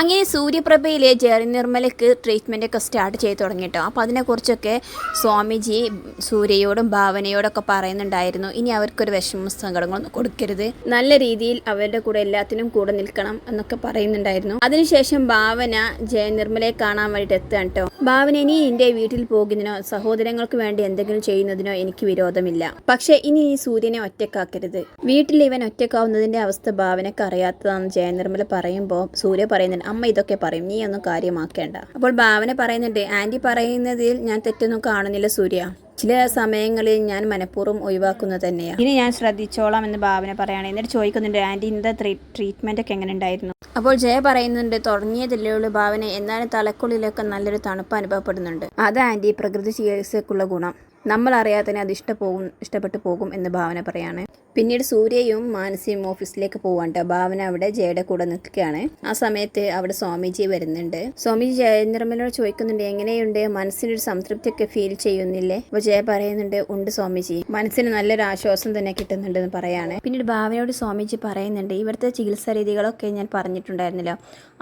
അങ്ങനെ സൂര്യപ്രഭയിലെ ജെറി നിർമ്മലയ്ക്ക് ട്രീറ്റ്മെന്റ് ഒക്കെ സ്റ്റാർട്ട് ചെയ്ത് തുടങ്ങിട്ടോ. അപ്പോൾ അതിനെക്കുറിച്ചൊക്കെ സ്വാമിജി സൂര്യയോടും ഭാവനയോടൊക്കെ പറയുന്നുണ്ടായിരുന്നു. ഇനി അവർക്കൊരു വിഷമ സങ്കടങ്ങളൊന്നും കൊടുക്കരുത്. നല്ല രീതിയിൽ അവരുടെ കൂടെ എല്ലാത്തിനും കൂടെ നിൽക്കണം എന്നൊക്കെ പറയുന്നുണ്ടായിരുന്നു. അതിനുശേഷം ഭാവന ജയ നിർമ്മലയെ കാണാൻ വേണ്ടിയിട്ട് എത്തുകയാണ് കേട്ടോ ഭാവന ഇനി എന്റെ വീട്ടിൽ പോകുന്നതിനോ സഹോദരങ്ങൾക്ക് വേണ്ടി എന്തെങ്കിലും ചെയ്യുന്നതിനോ എനിക്ക് വിരോധമില്ല. പക്ഷേ ഇനി ഈ സൂര്യനെ ഒറ്റക്കാക്കരുത്. വീട്ടിൽ ഇവൻ ഒറ്റക്കാവുന്നതിന്റെ അവസ്ഥ ഭാവനക്ക് അറിയാത്തതാണെന്ന് ജയനിർമ്മല പറയുമ്പോൾ സൂര്യ പറയുന്നുണ്ട്. അമ്മ ഇതൊക്കെ പറയും നീ ഒന്നും കാര്യമാക്കേണ്ട. അപ്പോൾ ഭാവന പറയുന്നുണ്ട് ആന്റി പറയുന്നതിൽ ഞാൻ തെറ്റൊന്നും കാണുന്നില്ല സൂര്യ. ചില സമയങ്ങളിൽ ഞാൻ മനഃപൂർവം ഒഴിവാക്കുന്നത് തന്നെയാണ് ഇനി ഞാൻ ശ്രദ്ധിച്ചോളാം എന്ന് ഭാവന പറയുകയാണ് എന്നിട്ട് ചോദിക്കുന്നുണ്ട് ആന്റി ഇന്നത്തെ ട്രീറ്റ്മെന്റ് ഒക്കെ എങ്ങനെ ഉണ്ടായിരുന്നു? അപ്പോൾ ജയ പറയുന്നുണ്ട് തുടങ്ങിയതല്ലേ ഉള്ളൂ ഭാവന. എന്നാലും തലക്കുള്ളിലൊക്കെ നല്ലൊരു തണുപ്പ് അനുഭവപ്പെടുന്നുണ്ട്. അത് ആന്റി പ്രകൃതി ചികിത്സക്കുള്ള ഗുണം. നമ്മൾ അറിയാതെ തന്നെ അത് ഇഷ്ടപ്പോകും ഇഷ്ടപ്പെട്ടു പോകും എന്ന് ഭാവന പറയാണ്. പിന്നീട് സൂര്യയും മാനസിയും ഓഫീസിലേക്ക് പോവാണ്ട് ഭാവന അവിടെ ജയയുടെ കൂടെ നിൽക്കുകയാണ്. ആ സമയത്ത് അവിടെ സ്വാമിജി വരുന്നുണ്ട്. സ്വാമിജി ജയനിർമ്മലോട് ചോദിക്കുന്നുണ്ട് എങ്ങനെയുണ്ട്? മനസ്സിനൊരു സംതൃപ്തിയൊക്കെ ഫീൽ ചെയ്യുന്നില്ലേ? അപ്പോൾ ജയ പറയുന്നുണ്ട് ഉണ്ട് സ്വാമിജി. മനസ്സിന് നല്ലൊരു ആശ്വാസം തന്നെ കിട്ടുന്നുണ്ടെന്ന് പറയാണ്. പിന്നീട് ഭാവനയോട് സ്വാമിജി പറയുന്നുണ്ട് ഇവിടുത്തെ ചികിത്സാ രീതികളൊക്കെ ഞാൻ പറഞ്ഞിട്ടുണ്ടായിരുന്നല്ലോ.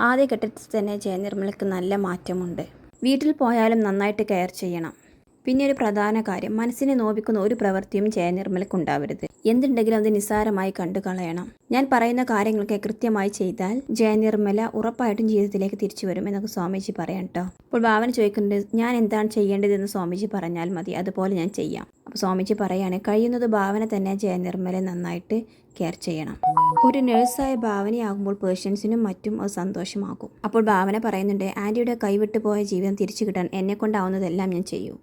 ആദ്യ ഘട്ടത്തിൽ തന്നെ ജയനിർമ്മലക്ക് നല്ല മാറ്റമുണ്ട്. വീട്ടിൽ പോയാലും നന്നായിട്ട് കെയർ ചെയ്യണം. പിന്നെ ഒരു പ്രധാന കാര്യം മനസ്സിനെ നോവിക്കുന്ന ഒരു പ്രവൃത്തിയും ജയനിർമ്മലക്കുണ്ടാവരുത് എന്തുണ്ടെങ്കിലും അത് നിസ്സാരമായി കണ്ടു കളയണം ഞാൻ പറയുന്ന കാര്യങ്ങളൊക്കെ കൃത്യമായി ചെയ്താൽ ജയനിർമ്മല ഉറപ്പായിട്ടും ജീവിതത്തിലേക്ക് തിരിച്ചു വരും എന്നൊക്കെ സ്വാമിജി പറയാം കേട്ടോ അപ്പോൾ ഭാവന ചോദിക്കുന്നുണ്ട് ഞാൻ എന്താണ് ചെയ്യേണ്ടതെന്ന് സ്വാമിജി പറഞ്ഞാൽ മതി അതുപോലെ ഞാൻ ചെയ്യാം. അപ്പോൾ സ്വാമിജി പറയാണ് കഴിയുന്നത് ഭാവന തന്നെ ജയനിർമ്മലെ നന്നായിട്ട് കെയർ ചെയ്യണം. ഒരു നഴ്സായ ഭാവനയാകുമ്പോൾ പേഷ്യൻസിനും മറ്റും അത് സന്തോഷമാകും. അപ്പോൾ ഭാവന പറയുന്നുണ്ട് ആന്റിയുടെ കൈവിട്ടു പോയ ജീവിതം തിരിച്ചു കിട്ടാൻ എന്നെ കൊണ്ടാവുന്നതെല്ലാം ഞാൻ ചെയ്യൂ.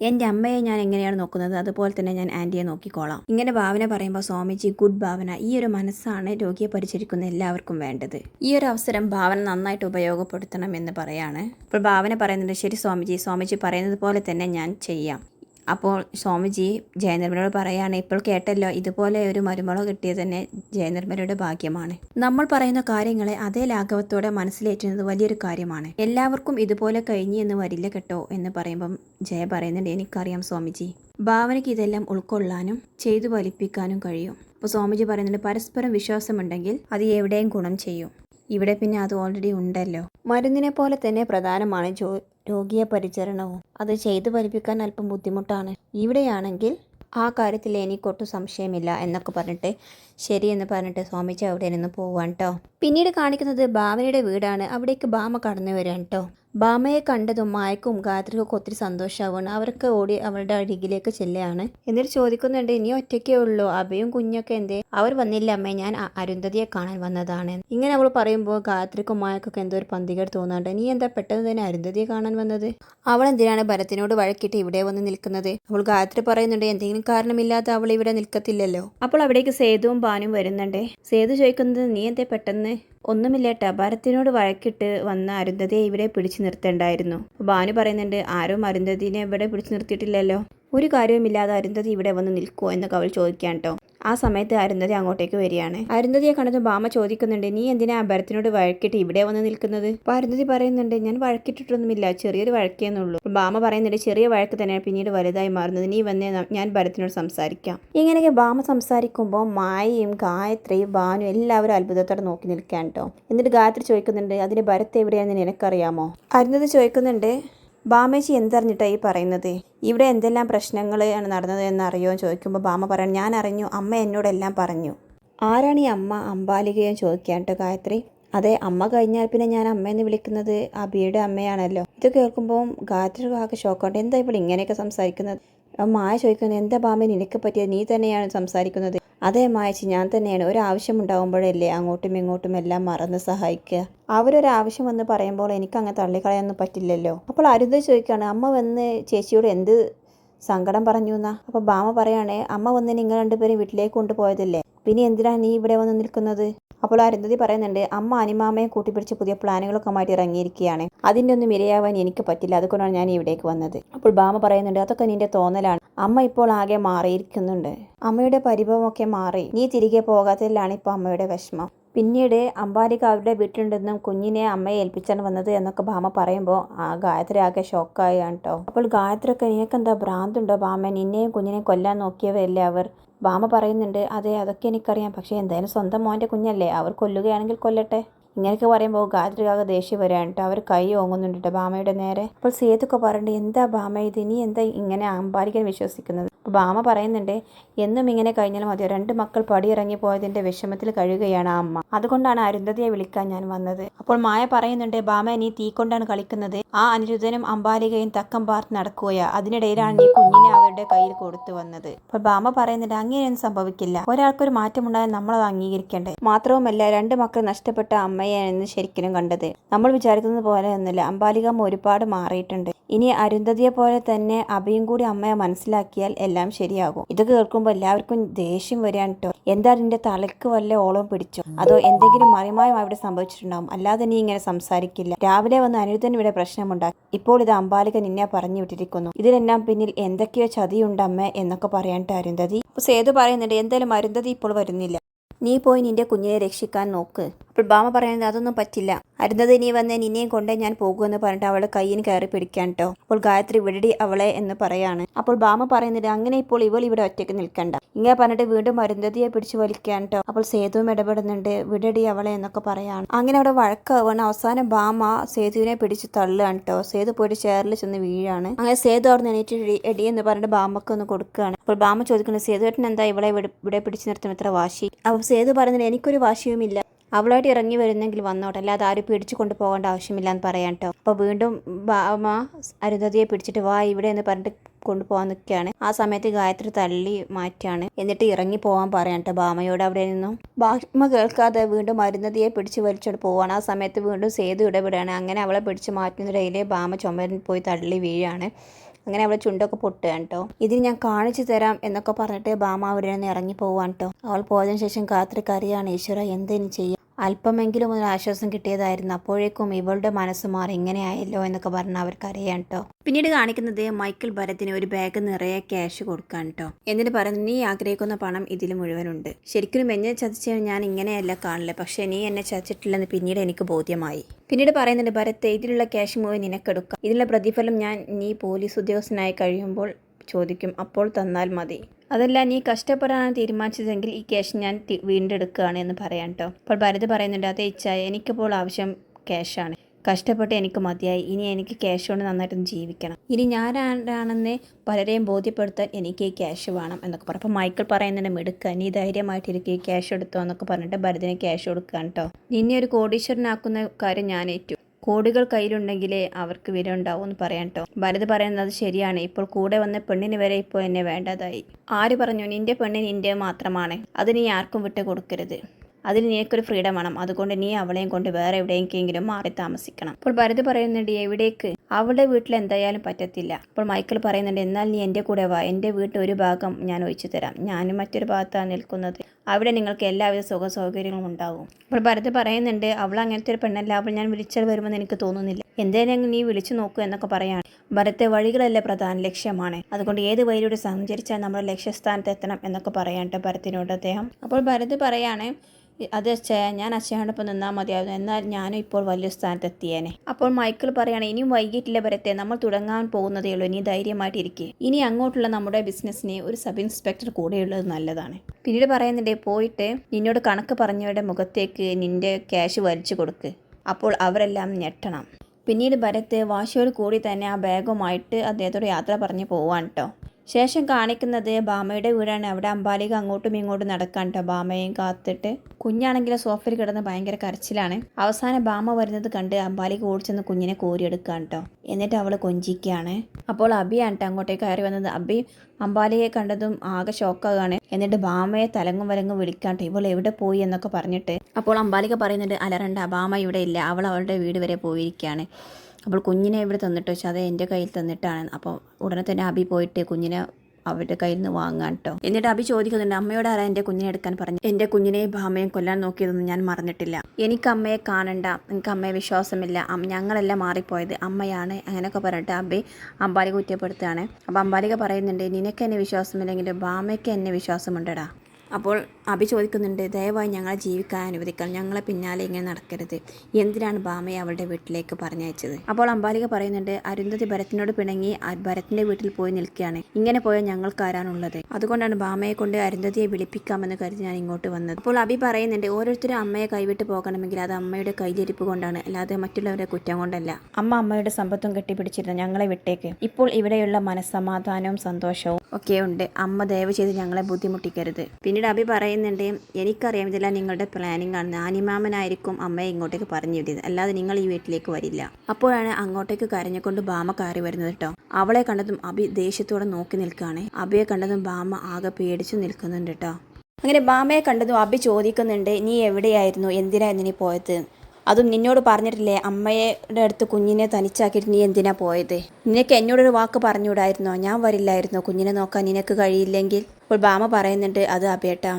എന്റെ അമ്മയെ ഞാൻ എങ്ങനെയാണ് നോക്കുന്നത്? അതുപോലെ തന്നെ ഞാൻ ആന്റിയെ നോക്കിക്കോളാം. ഇങ്ങനെ ഭാവന പറയുമ്പോൾ സ്വാമിജി ഗുഡ് ഭാവന ഈ ഒരു മനസ്സാണ് രോഗിയെ പരിചരിക്കുന്ന എല്ലാവർക്കും വേണ്ടത്. ഈ ഒരു അവസരം ഭാവന നന്നായിട്ട് ഉപയോഗപ്പെടുത്തണം എന്ന് പറയാണ്. അപ്പോൾ ഭാവന പറയുന്നുണ്ട് ശരി സ്വാമിജി സ്വാമിജി പറയുന്നത് പോലെ തന്നെ ഞാൻ ചെയ്യാം. അപ്പോൾ സ്വാമിജി ജയനിർമ്മലയോട് പറയാണ് ഇപ്പോൾ കേട്ടല്ലോ ഇതുപോലെ ഒരു മരുമള കിട്ടിയത് തന്നെ ജയനിർമ്മലയുടെ ഭാഗ്യമാണ്. നമ്മൾ പറയുന്ന കാര്യങ്ങളെ അതേ ലാഘവത്തോടെ മനസ്സിലേറ്റുന്നത് വലിയൊരു കാര്യമാണ്. എല്ലാവർക്കും ഇതുപോലെ കഴിഞ്ഞു എന്ന് വരില്ല കേട്ടോ എന്ന് പറയുമ്പം ജയ പറയുന്നുണ്ട്. എനിക്കറിയാം സ്വാമിജി ഭാവനയ്ക്ക് ഇതെല്ലാം ഉൾക്കൊള്ളാനും ചെയ്തു ഫലിപ്പിക്കാനും കഴിയും. അപ്പോൾ സ്വാമിജി പറയുന്നുണ്ട് പരസ്പരം വിശ്വാസമുണ്ടെങ്കിൽ അത് എവിടെയും ഗുണം ചെയ്യും. ഇവിടെ പിന്നെ അത് ഓൾറെഡി ഉണ്ടല്ലോ. മരുന്നിനെ പോലെ തന്നെ പ്രധാനമാണ് ജോ രോഗിയെ പരിചരണവും. അത് ചെയ്തു ഫലിപ്പിക്കാൻ അല്പം ബുദ്ധിമുട്ടാണ്. ഇവിടെയാണെങ്കിൽ ആ കാര്യത്തിൽ എനിക്കൊട്ടും സംശയമില്ല എന്നൊക്കെ പറഞ്ഞിട്ട് ശരിയെന്ന് പറഞ്ഞിട്ട് സ്വാമിജി അവിടെ നിന്ന് പോവാൻ കേട്ടോ പിന്നീട് കാണിക്കുന്നത് ഭാവനയുടെ വീടാണ്. അവിടേക്ക് ഭാമ കടന്നു വരാൻ കേട്ടോ ഭാമയെ കണ്ടതും മായക്കും ഗായത്രിക്കൊക്കെ ഒത്തിരി സന്തോഷമാവുകയാണ് അവർക്ക് ഓടി അവളുടെ അരികിലേക്ക് ചെല്ലുകയാണ്. എന്നിട്ട് ചോദിക്കുന്നുണ്ട് ഇനി ഒറ്റയ്ക്കേ ഉള്ളൂ. അഭയും കുഞ്ഞൊക്കെ എന്തേ? അവർ വന്നില്ല അമ്മേ. ഞാൻ അരുന്ധതിയെ കാണാൻ വന്നതാണ്. ഇങ്ങനെ അവൾ പറയുമ്പോൾ ഗാത്രിക്കും മായക്കൊക്കെ എന്തോ ഒരു പന്തികേട് തോന്നാണ്ട്. നീ എന്താ പെട്ടെന്ന് തന്നെ അരുന്ധതിയെ കാണാൻ വന്നത്? അവൾ എന്തിനാണ് ഭരത്തിനോട് വഴക്കിട്ട് ഇവിടെ വന്ന് നിൽക്കുന്നത്? അവൾ ഗാത്രി പറയുന്നുണ്ട് എന്തെങ്കിലും കാരണമില്ലാതെ അവൾ ഇവിടെ നിൽക്കത്തില്ലല്ലോ. അപ്പോൾ അവിടേക്ക് സേതുവും ബാനും വരുന്നുണ്ട്. സേതു ചോദിക്കുന്നത് നീ എന്തേ പെട്ടെന്ന്? ഒന്നുമില്ലേട്ടാ ഭരത്തിനോട് വഴക്കിട്ട് വന്ന അരുന്ധതിയെ ഇവിടെ പിടിച്ചു നിർത്തേണ്ടായിരുന്നു. ഭാനു പറയുന്നുണ്ട് ആരും അരുന്ധതിനെ ഇവിടെ പിടിച്ചു നിർത്തിയിട്ടില്ലല്ലോ. ഒരു കാര്യവുമില്ലാതെ അരുന്ധതി ഇവിടെ വന്ന് നിൽക്കുമോ എന്നൊക്കെ അവൾ ചോദിക്കാൻ കേട്ടോ ആ സമയത്ത് അരുന്ധതി അങ്ങോട്ടേക്ക് വരികയാണ്. അരുന്ധതിയെ കണ്ടത് ഭാമ ചോദിക്കുന്നുണ്ട് നീ എന്തിനാ ഭരത്തിനോട് വഴക്കിട്ട് ഇവിടെ വന്ന് നിൽക്കുന്നത്? അപ്പോൾ അരുന്ധതി പറയുന്നുണ്ട് ഞാൻ വഴക്കിട്ടിട്ടൊന്നുമില്ല ചെറിയൊരു വഴക്കേന്നുള്ളൂ ഭാമ പറയുന്നുണ്ട് ചെറിയ വഴക്ക് തന്നെയാണ് പിന്നീട് വലുതായി മാറുന്നത്. നീ വന്നേ ഞാൻ ഭരത്തിനോട് സംസാരിക്കാം. ഇങ്ങനെയൊക്കെ ഭാമ സംസാരിക്കുമ്പോൾ മായയും ഗായത്രിയും ഭാനു എല്ലാവരും അത്ഭുതത്തോടെ നോക്കി നിൽക്കാൻ കേട്ടോ എന്നിട്ട് ഗായത്രി ചോദിക്കുന്നുണ്ട് അതിന് ഭരത് എവിടെയാണെന്ന് നിനക്കറിയാമോ? അരുന്ധതി ചോദിക്കുന്നുണ്ട് ബാമേച്ചി എന്തറിഞ്ഞിട്ടാണ് ഈ പറയുന്നത്? ഇവിടെ എന്തെല്ലാം പ്രശ്നങ്ങളാണ് നടന്നത് എന്നറിയോ എന്ന് ചോദിക്കുമ്പോൾ ബാമ പറയണം ഞാൻ അറിഞ്ഞു അമ്മ എന്നോടെല്ലാം പറഞ്ഞു. ആരാണ് ഈ അമ്മ അമ്പാലികയെന്ന് ചോദിക്കാൻ കേട്ടോ ഗായത്രി? അതെ അമ്മ കഴിഞ്ഞാൽ പിന്നെ ഞാൻ അമ്മയെന്ന് വിളിക്കുന്നത് അബിയുടെ അമ്മയാണല്ലോ. ഇത് കേൾക്കുമ്പോൾ ഗായത്രി ആകെ ഷോക്കാണ്ട് എന്താ ഇപ്പോൾ ഇങ്ങനെയൊക്കെ സംസാരിക്കുന്നത്? മായ ചോദിക്കുന്നത് എന്താ ബാമ നിനക്ക് പറ്റിയത്? നീ തന്നെയാണ് സംസാരിക്കുന്നത്. അതേ മായച്ച് ഞാൻ തന്നെയാണ്. ഒരു ആവശ്യമുണ്ടാകുമ്പോഴല്ലേ അങ്ങോട്ടും ഇങ്ങോട്ടും എല്ലാം മറന്ന് സഹായിക്കുക? അവരൊരാവശ്യം വന്ന് പറയുമ്പോൾ എനിക്ക് അങ്ങനെ തള്ളിക്കളയാനൊന്നും പറ്റില്ലല്ലോ. അപ്പോൾ അരുത് ചോദിക്കുകയാണ് അമ്മ വന്ന് ചേച്ചിയോട് എന്ത് സങ്കടം പറഞ്ഞു എന്നാ? അപ്പോൾ ബാമ പറയുകയാണേ അമ്മ വന്ന് നിങ്ങൾ രണ്ടുപേരും വീട്ടിലേക്ക് കൊണ്ടുപോയതല്ലേ? പിന്നെ എന്തിനാണ് നീ ഇവിടെ വന്ന് നിൽക്കുന്നത്? അപ്പോൾ അരുന്ധതി പറയുന്നുണ്ട് അമ്മ അനിമാമയെ കൂട്ടിപ്പിടിച്ച് പുതിയ പ്ലാനുകളൊക്കെ ആയിട്ട് ഇറങ്ങിയിരിക്കുകയാണ്. അതിന്റെ ഒന്നും ഇരയാവാൻ എനിക്ക് പറ്റില്ല. അതുകൊണ്ടാണ് ഞാൻ ഇവിടേക്ക് വന്നത്. അപ്പോൾ ബാമ പറയുന്നുണ്ട് അതൊക്കെ നിന്റെ തോന്നലാണ്. അമ്മ ഇപ്പോൾ ആകെ മാറിയിരിക്കുന്നുണ്ട്. അമ്മയുടെ പരിഭവമൊക്കെ മാറി. നീ തിരികെ പോകാത്തതിലാണ് ഇപ്പോൾ അമ്മയുടെ വിഷമം. പിന്നീട് അമ്പാരിക അവരുടെ വീട്ടിലുണ്ടെന്നും കുഞ്ഞിനെ അമ്മയെ ഏൽപ്പിച്ചാണ് വന്നത് എന്നൊക്കെ ഭാമ പറയുമ്പോൾ ആ ഗായത്രി ആകെ ഷോക്കായാണ് കേട്ടോ. അപ്പോൾ ഗായത്രിയൊക്കെ നിനക്കെന്താ ഭ്രാന്തുണ്ടോ ഭാമ നിന്നെയും കുഞ്ഞിനെയും കൊല്ലാൻ നോക്കിയവരല്ലേ അവർ? ഭാമ പറയുന്നുണ്ട് അതെ അതൊക്കെ എനിക്കറിയാം. പക്ഷേ എന്തായാലും സ്വന്തം മോന്റെ കുഞ്ഞല്ലേ. അവർ കൊല്ലുകയാണെങ്കിൽ കൊല്ലട്ടെ. ഇങ്ങനെയൊക്കെ പറയുമ്പോൾ ഗായത്രികാകെ ദേഷ്യം വരാണ് കേട്ടോ. അവർ കൈ ഓങ്ങുന്നുണ്ട് ബാമയുടെ നേരെ. അപ്പോൾ സേതൊക്കെ പറയുന്നുണ്ട് എന്താ ബാമ ഇത്? ഇനി എന്താ ഇങ്ങനെ അമ്പാലിക്കാൻ വിശ്വസിക്കുന്നത്? ബാമ പറയുന്നുണ്ട് എന്നും ഇങ്ങനെ കഴിഞ്ഞാൽ മതിയോ? രണ്ട് മക്കൾ പടിയിറങ്ങി പോയതിന്റെ വിഷമത്തിൽ കഴിയുകയാണ് അമ്മ. അതുകൊണ്ടാണ് അരുന്ധതിയെ വിളിക്കാൻ ഞാൻ വന്നത്. അപ്പോൾ മായ പറയുന്നുണ്ട് ബാമ നീ തീ കൊണ്ടാണ് കളിക്കുന്നത്. ആ അനിരുദ്ധനും അമ്പാലികയും തക്കം പാർത്ത് നടക്കുകയാ. അതിനിടയിലാണ് നീ കുഞ്ഞിനെ അവരുടെ കയ്യിൽ കൊടുത്തു വന്നത്. അപ്പോൾ ബാമ പറയുന്നുണ്ട് അങ്ങനെയൊന്നും സംഭവിക്കില്ല. ഒരാൾക്കൊരു മാറ്റമുണ്ടായാൽ നമ്മളത് അംഗീകരിക്കേണ്ടേ? മാത്രവുമല്ല രണ്ട് മക്കൾ നഷ്ടപ്പെട്ട അമ്മയെയാണ് ശരിക്കും കണ്ടത്. നമ്മൾ വിചാരിക്കുന്നത് പോലെ ഒന്നുമില്ല. അമ്പാലികമ്മ ഒരുപാട് മാറിയിട്ടുണ്ട്. ഇനി അരുന്ധതിയെ പോലെ തന്നെ അഭയും കൂടി അമ്മയെ മനസ്സിലാക്കിയാൽ എല്ലാം ശരിയാകും. ഇത് കേൾക്കുമ്പോൾ എല്ലാവർക്കും ദേഷ്യം വരികയാണ് കേട്ടോ എന്താ നിന്റെ തലക്ക് വല്ല ഓളം പിടിച്ചോ? അതോ എന്തെങ്കിലും മറിമായും അവിടെ സംഭവിച്ചിട്ടുണ്ടാവും. അല്ലാതെ നീ ഇങ്ങനെ സംസാരിക്കില്ല. രാവിലെ വന്ന് അനിരുദ്ധൻ ഇവിടെ പ്രശ്നമുണ്ടാക്കി. ഇപ്പോൾ ഇത് അമ്പാലിക നിന്നെ പറഞ്ഞു വിട്ടിരിക്കുന്നു. ഇതിലെല്ലാം പിന്നിൽ എന്തൊക്കെയോ ചതിയുണ്ടമ്മ എന്നൊക്കെ പറയാനിട്ട് അരുന്ധതി. സേതു പറയുന്നുണ്ട് എന്തായാലും അരുന്ധതി ഇപ്പോൾ വരുന്നില്ല. നീ പോയി നിന്റെ കുഞ്ഞിനെ രക്ഷിക്കാൻ നോക്ക്. അപ്പോൾ ബാമ പറയുന്നത് അതൊന്നും പറ്റില്ല. അരുന്നത് നീ വന്ന് നിന്നെയും കൊണ്ടേ ഞാൻ പോകുമെന്ന് പറഞ്ഞിട്ട് അവളെ കയ്യിൽ കയറി പിടിക്കാൻ കേട്ടോ അപ്പോൾ ഗായത്രി വിടടി അവളെ എന്ന് പറയാണ്. അപ്പോൾ ബാമ പറയുന്നത് അങ്ങനെ ഇപ്പോൾ ഇവൾ ഇവിടെ ഒറ്റയ്ക്ക് നിൽക്കണ്ട. ഇങ്ങനെ പറഞ്ഞിട്ട് വീണ്ടും അരുന്ധതിയെ പിടിച്ചു വലിക്കാൻ കേട്ടോ അപ്പോൾ സേതുവും ഇടപെടുന്നുണ്ട്. വിടടി അവളെ എന്നൊക്കെ പറയാണ്. അങ്ങനെ അവിടെ വഴക്കാവാണ് അവസാനം ബാമ സേതുവിനെ പിടിച്ച് തള്ളുകയാണ് കേട്ടോ സേതു പോയിട്ട് ചേറിൽ ചെന്ന് വീഴാണ്. അങ്ങനെ സേതു അവിടെ എണീറ്റ് എടി- എന്ന് പറഞ്ഞിട്ട് ബാമക്ക് ഒന്ന് കൊടുക്കുകയാണ്. അപ്പോൾ ബാമ ചോദിക്കുന്നത് സേതുവേട്ടൻ എന്താ ഇവളെ ഇവിടെ പിടിച്ചു നിർത്തും ഇത്ര വാശി. അപ്പോൾ സേതു പറയുന്നത് എനിക്കൊരു വാശിയുമില്ല. അവളായിട്ട് ഇറങ്ങി വരുന്നെങ്കിൽ വന്നോട്ടെ. അല്ലാതെ ആരും പിടിച്ചു കൊണ്ടുപോകേണ്ട ആവശ്യമില്ല എന്ന് പറയാൻ കേട്ടോ അപ്പോൾ വീണ്ടും ബാമ അരുന്ധതിയെ പിടിച്ചിട്ട് വാ ഇവിടെ എന്ന് പറഞ്ഞിട്ട് കൊണ്ടുപോകാൻ നിൽക്കുകയാണ് ആ സമയത്ത് ഗായത്രി തള്ളി മാറ്റാണ്. എന്നിട്ട് ഇറങ്ങി പോകാൻ പറയാം കേട്ടോ ബാമയോട് അവിടെ നിന്നും. ബാമ കേൾക്കാതെ വീണ്ടും അരുന്ധതിയെ പിടിച്ച് വലിച്ചോട്ട് പോവാണ്. ആ സമയത്ത് വീണ്ടും സേതു ഇടപെടുകയാണ് അങ്ങനെ അവളെ പിടിച്ച് മാറ്റുന്നതിനിടയിൽ ബാമ ചുമരിൽ പോയി തള്ളി വീഴാണ്. അങ്ങനെ അവളെ ചുണ്ടൊക്കെ പൊട്ടുകയാണ് കേട്ടോ ഇതിന് ഞാൻ കാണിച്ചു തരാം എന്നൊക്കെ പറഞ്ഞിട്ട് ബാമ അവിടെ നിന്ന് ഇറങ്ങി പോവാൻ കേട്ടോ അവൾ പോയതിനു ശേഷം കാത്രി കറിയാണ് ഈശ്വര എന്തിനു ചെയ്യും? അല്പമെങ്കിലും ഒരു ആശ്വാസം കിട്ടിയതായിരുന്നു. അപ്പോഴേക്കും ഇവളുടെ മനസ്സ് മാറി ഇങ്ങനെ ആയല്ലോ എന്നൊക്കെ പറഞ്ഞ് അവർക്ക് അറിയാം കേട്ടോ പിന്നീട് കാണിക്കുന്നത് മൈക്കിൾ ഭരത്തിന് ഒരു ബാഗ് നിറയെ ക്യാഷ് കൊടുക്കാൻ കേട്ടോ എന്നിട്ട് പറയുന്നു നീ ആഗ്രഹിക്കുന്ന പണം ഇതിൽ മുഴുവനുണ്ട്. ശരിക്കും എന്നെ ചതിച്ച ഞാൻ ഇങ്ങനെയല്ല കാണില്ല. പക്ഷെ നീ എന്നെ ചതിച്ചിട്ടില്ലെന്ന് പിന്നീട് എനിക്ക് ബോധ്യമായി. പിന്നീട് പറയുന്നുണ്ട് ഭരത്ത് ഇതിലുള്ള ക്യാഷ് മുഴുവൻ നിനക്കെടുക്കാം. ഇതിനുള്ള പ്രതിഫലം ഞാൻ നീ പോലീസ് ഉദ്യോഗസ്ഥനായി കഴിയുമ്പോൾ ചോദിക്കും അപ്പോൾ തന്നാൽ മതി. അതല്ല നീ കഷ്ടപ്പെടാനാണ് തീരുമാനിച്ചതെങ്കിൽ ഈ ക്യാഷ് ഞാൻ വീണ്ടെടുക്കുകയാണ് എന്ന് പറയാം കേട്ടോ അപ്പോൾ ഭരത് പറയുന്നുണ്ട് അതേ ഇച്ഛായ എനിക്കിപ്പോൾ ആവശ്യം ക്യാഷാണ് കഷ്ടപ്പെട്ട് എനിക്ക് മതിയായി. ഇനി എനിക്ക് ക്യാഷ് കൊണ്ട് നന്നായിട്ടൊന്ന് ജീവിക്കണം. ഇനി ഞാനാരാണെന്ന് പലരെയും ബോധ്യപ്പെടുത്താൻ എനിക്ക് ഈ ക്യാഷ് വേണം എന്നൊക്കെ പറയും അപ്പോൾ മൈക്കിൾ പറയുന്നുണ്ട് മെടുക്ക നീ ധൈര്യമായിട്ടിരിക്കുക ഈ ക്യാഷ് എടുത്തോ എന്നൊക്കെ പറഞ്ഞിട്ട് ഭരതിന് ക്യാഷ് കൊടുക്കുകയാണ് കേട്ടോ നിന്നെ ഒരു കോടീശ്വരനാക്കുന്ന കാര്യം ഞാൻ ഏറ്റു കോടികൾ കയ്യിലുണ്ടെങ്കിലേ അവർക്ക് വില ഉണ്ടാവും എന്ന് പറയാൻ കേട്ടോ ഭരത് പറയുന്നത് ശരിയാണ്. ഇപ്പോൾ കൂടെ വന്ന പെണ്ണിന് വരെ ഇപ്പോൾ എന്നെ വേണ്ടതായി. ആര് പറഞ്ഞു? നിന്റെ പെണ്ണ് നിന്റെ മാത്രമാണ്. അത് നീ ആർക്കും വിട്ടു കൊടുക്കരുത്. അതിന് നിനക്കൊരു ഫ്രീഡം വേണം. അതുകൊണ്ട് നീ അവളെയും കൊണ്ട് വേറെ എവിടെയെങ്കിലും മാറി താമസിക്കണം. അപ്പോൾ ഭരത് പറയുന്നുണ്ട് എവിടേക്ക്? അവളുടെ വീട്ടിൽ എന്തായാലും പറ്റത്തില്ല. അപ്പോൾ മൈക്കിൾ പറയുന്നുണ്ട് എന്നാൽ നീ എന്റെ കൂടെ വാ. എന്റെ വീട്ടിൽ ഒരു ഭാഗം ഞാൻ ഒഴിച്ചു തരാം. ഞാനും മറ്റൊരു ഭാഗത്താണ് നിൽക്കുന്നത്. അവിടെ നിങ്ങൾക്ക് എല്ലാവിധ സുഖ സൗകര്യങ്ങളും ഉണ്ടാവും. അപ്പോൾ ഭരത് പറയുന്നുണ്ട് അവൾ അങ്ങനത്തെ ഒരു പെണ്ണല്ല. അവൾ ഞാൻ വിളിച്ചാൽ വരുമെന്ന് എനിക്ക് തോന്നുന്നില്ല. എന്തായാലും നീ വിളിച്ചു നോക്കൂ എന്നൊക്കെ പറയാണ്. ഭരത്തെ വഴികളല്ല പ്രധാന ലക്ഷ്യമാണ്. അതുകൊണ്ട് ഏത് വഴിയിലൂടെ സഞ്ചരിച്ചാൽ നമ്മുടെ ലക്ഷ്യസ്ഥാനത്ത് എത്തണം എന്നൊക്കെ പറയാനുണ്ട് ഭരത്തിനോട് അദ്ദേഹം. അപ്പോൾ ഭരത് പറയാണ് അത് അച്ഛാ ഞാൻ അച്ഛനോടൊപ്പം നിന്നാൽ മതിയായിരുന്നു. എന്നാൽ ഞാനും ഇപ്പോൾ വലിയ സ്ഥാനത്തെത്തിയേനെ. അപ്പോൾ മൈക്കിൾ പറയാണ് ഇനിയും വൈകിട്ടില്ല വരത്തെ നമ്മൾ തുടങ്ങാൻ പോകുന്നതേ ഉള്ളൂ. ഇനി ധൈര്യമായിട്ടിരിക്കുക ഇനി അങ്ങോട്ടുള്ള നമ്മുടെ ബിസിനസ്സിനെ ഒരു സബ് ഇൻസ്പെക്ടർ കൂടെയുള്ളത് നല്ലതാണ്. പിന്നീട് പറയുന്നുണ്ട് പോയിട്ട് നിന്നോട് കണക്ക് പറഞ്ഞവരുടെ മുഖത്തേക്ക് നിന്റെ ക്യാഷ് വലിച്ചു കൊടുക്ക്. അപ്പോൾ അവരെല്ലാം ഞെട്ടണം. പിന്നീട് ഭരത്ത് വാശിയോട് കൂടി തന്നെ ആ ബാഗുമായിട്ട് അദ്ദേഹത്തോട് യാത്ര പറഞ്ഞ് പോവാൻ കേട്ടോ ശേഷം കാണിക്കുന്നത് ബാമയുടെ വീടാണ്. അവിടെ അമ്പാലിക അങ്ങോട്ടും ഇങ്ങോട്ടും നടക്കാണ്ട ബാമയും കാത്തിട്ട്. കുഞ്ഞാണെങ്കിൽ സോഫയിൽ കിടന്ന് ഭയങ്കര കരച്ചിലാണ്. അവസാനം ബാമ വരുന്നത് കണ്ട് അമ്പാലിക ഓടിച്ചെന്ന് കുഞ്ഞിനെ കോരിയെടുക്കാൻ കേട്ടോ എന്നിട്ട് അവൾ കൊഞ്ചിക്കുകയാണ് അപ്പോൾ അബിയാണ് അങ്ങോട്ടേക്ക് കയറി വന്നത്. അബി അമ്പാലിയെ കണ്ടതും ആകെ ഷോക്കാകാണ്. എന്നിട്ട് ബാമയെ തലങ്ങും വലങ്ങും വിളിക്കാണ്ട് ഇവൾ എവിടെ പോയി? എന്നൊക്കെ പറഞ്ഞിട്ട്. അപ്പോൾ അമ്പാലിക പറയുന്നുണ്ട് അലറണ്ട ബാമ ഇവിടെ ഇല്ല. അവൾ അവളുടെ വീട് വരെ പോയിരിക്കുകയാണ് അപ്പോൾ കുഞ്ഞിനെ ഇവിടെ തന്നിട്ട് വെച്ചാൽ അത് എന്റെ കയ്യിൽ തന്നിട്ടാണ്. അപ്പോൾ ഉടനെ തന്നെ അബി പോയിട്ട് കുഞ്ഞിനെ അവരുടെ കയ്യിൽ നിന്ന് വാങ്ങാൻ കേട്ടോ എന്നിട്ട് അബി ചോദിക്കുന്നുണ്ട് അമ്മയോട് ആരാ എന്റെ കുഞ്ഞിനെ എടുക്കാൻ പറഞ്ഞു എന്റെ കുഞ്ഞിനെ അമ്മയും കൊല്ലാൻ നോക്കിയതൊന്നും ഞാൻ മറന്നിട്ടില്ല. എനിക്ക് അമ്മയെ കാണണ്ട. എനിക്ക് അമ്മയെ വിശ്വാസമില്ല. ഞങ്ങളെല്ലാം മാറിപ്പോയത്. അമ്മയാണ് അങ്ങനെയൊക്കെ പറഞ്ഞിട്ട് അബി അമ്പാലിക കുറ്റപ്പെടുത്തുകയാണ്. അപ്പോൾ അമ്പാലിക പറയുന്നുണ്ട് നിനക്ക് എന്നെ വിശ്വാസമില്ലെങ്കിൽ ഭാമയ്ക്ക് എന്നെ വിശ്വാസമുണ്ടടാ. അപ്പോൾ അഭി ചോദിക്കുന്നുണ്ട് ദയവായി ഞങ്ങളെ ജീവിക്കാൻ അനുവദിക്കണം. ഞങ്ങളെ പിന്നാലെ ഇങ്ങനെ നടക്കരുത്. എന്തിനാണ് ബാമയെ അവളുടെ വീട്ടിലേക്ക് പറഞ്ഞയച്ചത്? അപ്പോൾ അംബാലിക പറയുന്നുണ്ട് അരുന്ധതി ഭരത്തിനോട് പിണങ്ങി ഭരത്തിന്റെ വീട്ടിൽ പോയി നിൽക്കുകയാണ്. ഇങ്ങനെ പോയാൽ ഞങ്ങൾക്ക് ആരാണുള്ളത് അതുകൊണ്ടാണ് ബാമയെ കൊണ്ട് അരുന്ധതിയെ വിളിപ്പിക്കാമെന്ന് കരുതി ഞാൻ ഇങ്ങോട്ട് വന്നത്. അപ്പോൾ അഭി പറയുന്നുണ്ട് ഓരോരുത്തരും അമ്മയെ കൈവിട്ട് പോകണമെങ്കിൽ അത് അമ്മയുടെ കൈയിരിപ്പ് കൊണ്ടാണ്. അല്ലാതെ മറ്റുള്ളവരുടെ കുറ്റം കൊണ്ടല്ല. അമ്മ അമ്മയുടെ സമ്പത്തും കെട്ടിപ്പിടിച്ചിരുന്നു ഞങ്ങളെ വിട്ടേക്ക്. ഇപ്പോൾ ഇവിടെയുള്ള മനസ്സമാധാനവും സന്തോഷവും ഒക്കെ ഉണ്ട്. അമ്മ ദയവ് ചെയ്ത് ഞങ്ങളെ ബുദ്ധിമുട്ടിക്കരുത്. പിന്നീട് അഭി പറയുന്നുണ്ട് എനിക്കറിയാം ഇതെല്ലാം നിങ്ങളുടെ പ്ലാനിങ് ആണ്. നാനിമാമനായിരിക്കും അമ്മയെ ഇങ്ങോട്ടേക്ക് പറഞ്ഞു വിട്ടത് അല്ലാതെ നിങ്ങൾ ഈ വീട്ടിലേക്ക് വരില്ല. അപ്പോഴാണ് അങ്ങോട്ടേക്ക് കരഞ്ഞുകൊണ്ട് ബാമ കയറി വരുന്നത് കേട്ടോ അവളെ കണ്ടതും അഭി ദേഷ്യത്തോടെ നോക്കി നിൽക്കുകയാണ് അഭിയെ കണ്ടതും ബാമ ആകെ പേടിച്ചു നിൽക്കുന്നുണ്ട് കേട്ടോ അങ്ങനെ ബാമയെ കണ്ടതും അഭി ചോദിക്കുന്നുണ്ട് നീ എവിടെയായിരുന്നു? എന്തിനായിരുന്നു നീ പോയത്? അതും നിന്നോട് പറഞ്ഞിട്ടില്ലേ അമ്മയുടെ അടുത്ത് കുഞ്ഞിനെ തനിച്ചാക്കിയിട്ട് നീ എന്തിനാ പോയത്? നിനക്ക് എന്നോടൊരു വാക്ക് പറഞ്ഞുകൂടായിരുന്നോ? ഞാൻ വരില്ലായിരുന്നോ? കുഞ്ഞിനെ നോക്കാൻ നിനക്ക് കഴിയില്ലെങ്കിൽ? അപ്പോൾ ബാമ പറയുന്നുണ്ട് അത് അബേട്ടാ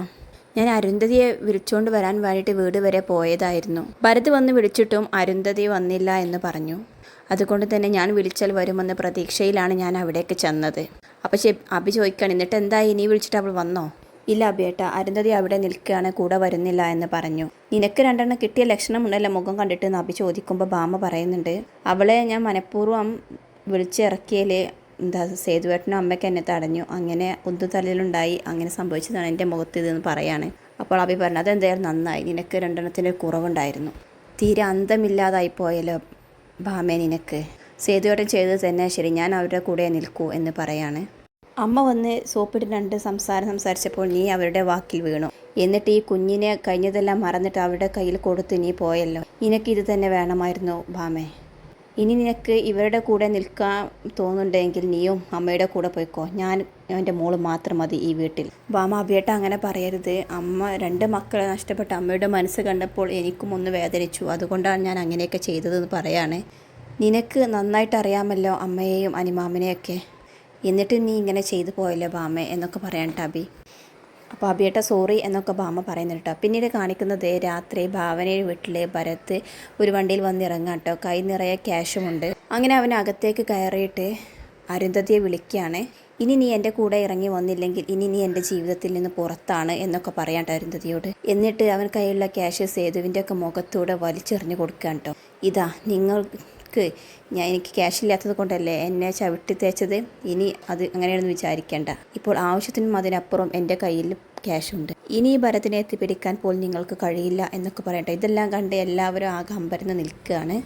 ഞാൻ അരുന്ധതിയെ വിളിച്ചുകൊണ്ട് വരാൻ വേണ്ടിയിട്ട് വീട് വരെ പോയതായിരുന്നു. ഭരത് വന്ന് വിളിച്ചിട്ടും അരുന്ധതി വന്നില്ല എന്ന് പറഞ്ഞു. അതുകൊണ്ട് തന്നെ ഞാൻ വിളിച്ചാൽ വരുമെന്ന പ്രതീക്ഷയിലാണ് ഞാൻ അവിടേക്ക് ചെന്നത്. അപ്പോൾ ശരി അഭി ചോദിക്കുകയാണ് എന്നിട്ട് എന്തായി? നീ വിളിച്ചിട്ട് അവൾ വന്നോ? ഇല്ല അഭിയേട്ട അരുന്ധതി അവിടെ നിൽക്കുകയാണ് കൂടെ വരുന്നില്ല എന്ന് പറഞ്ഞു. നിനക്ക് രണ്ടെണ്ണം കിട്ടിയ ലക്ഷണം ലക്ഷണമുണ്ടല്ലോ മുഖം കണ്ടിട്ട്? അബി ചോദിക്കുമ്പോൾ ബാമ പറയുന്നുണ്ട്. അവളെ ഞാൻ മനഃപൂർവം വിളിച്ചിറക്കിയാലേ എന്താ സേതുവേട്ടനും അമ്മയ്ക്ക് എന്നെ തടഞ്ഞു. അങ്ങനെ ഉന്തുതലയിലുണ്ടായി അങ്ങനെ സംഭവിച്ചതാണ് എന്റെ മുഖത്ത് ഇതെന്ന് പറയാണ്. അപ്പോൾ അഭി പറഞ്ഞു അതെന്തായാലും നന്നായി. നിനക്ക് രണ്ടെണ്ണത്തിന്റെ കുറവുണ്ടായിരുന്നു. തീരെ അന്തമില്ലാതായി പോയല്ലോ ഭാമേ നിനക്ക്. സേതുവേട്ടൻ ചെയ്തത് തന്നെ ശരി. ഞാൻ അവരുടെ കൂടെ നിൽക്കൂ എന്ന് പറയാണ്. അമ്മ വന്ന് സോപ്പിട്ട് രണ്ട് സംസാരം സംസാരിച്ചപ്പോൾ നീ അവരുടെ വാക്കിൽ വീണു. എന്നിട്ട് ഈ കുഞ്ഞിനെ കഴിഞ്ഞതെല്ലാം മറന്നിട്ട് അവരുടെ കയ്യിൽ കൊടുത്ത് നീ പോയല്ലോ. നിനക്ക് ഇത് തന്നെ വേണമായിരുന്നു ഭാമേ. ഇനി നിനക്ക് ഇവരുടെ കൂടെ നിൽക്കാൻ തോന്നുന്നുണ്ടെങ്കിൽ നീയും അമ്മയുടെ കൂടെ പോയിക്കോ. ഞാൻ എന്റെ മോൾ മാത്രം മതി ഈ വീട്ടിൽ. വാമ അബിയേട്ട അങ്ങനെ പറയരുത്. അമ്മ രണ്ട് മക്കളെ നഷ്ടപ്പെട്ട അമ്മയുടെ മനസ്സ് കണ്ടപ്പോൾ എനിക്കും ഒന്ന് വേദനിച്ചു. അതുകൊണ്ടാണ് ഞാൻ അങ്ങനെയൊക്കെ ചെയ്തതെന്ന് പറയാണ്. നിനക്ക് നന്നായിട്ട് അറിയാമല്ലോ അമ്മയെയും അനിമാമനെയൊക്കെ. എന്നിട്ട് നീ ഇങ്ങനെ ചെയ്തു പോയല്ലോ ബാമ എന്നൊക്കെ പറയാൻ അബി അപ്പോൾ അബിയേട്ട സോറി എന്നൊക്കെ ഭാമ പറയുന്നുണ്ട് കേട്ടോ. പിന്നീട് കാണിക്കുന്നത് രാത്രി ഭാവനയുടെ വീട്ടിലെ ഭരത് ഒരു വണ്ടിയിൽ വന്ന് ഇറങ്ങാം കേട്ടോ. കൈ നിറയെ ക്യാഷുമുണ്ട് അങ്ങനെ അവൻ അകത്തേക്ക് കയറിയിട്ട് അരുന്ധതിയെ വിളിക്കുകയാണ്. ഇനി നീ എന്റെ കൂടെ ഇറങ്ങി വന്നില്ലെങ്കിൽ ഇനി നീ എന്റെ ജീവിതത്തിൽ നിന്ന് പുറത്താണ് എന്നൊക്കെ പറയാം കേട്ടോ അരുന്ധതിയോട്. എന്നിട്ട് അവൻ കയ്യിലുള്ള ക്യാഷ് സേതുവിന്റെ ഒക്കെ മുഖത്തൂടെ വലിച്ചെറിഞ്ഞു കൊടുക്കാൻ കേട്ടോ. ഇതാ നിങ്ങൾക്ക് ഞാൻ എനിക്ക് ക്യാഷ് ഇല്ലാത്തത് കൊണ്ടല്ലേ എന്നെ ചവിട്ടി തേച്ചത്? ഇനി അത് അങ്ങനെയാണെന്ന് വിചാരിക്കേണ്ട. ഇപ്പോൾ ആവശ്യത്തിനും അതിനപ്പുറം എന്റെ കയ്യിൽ ക്യാഷുണ്ട് ഇനി ഈ ഭരത്തിനെ എത്തിപ്പിടിക്കാൻ പോലും നിങ്ങൾക്ക് കഴിയില്ല എന്നൊക്കെ പറയട്ടെ. ഇതെല്ലാം കണ്ട് എല്ലാവരും ആകെ അമ്പരന്ന് നിൽക്കുകയാണ്.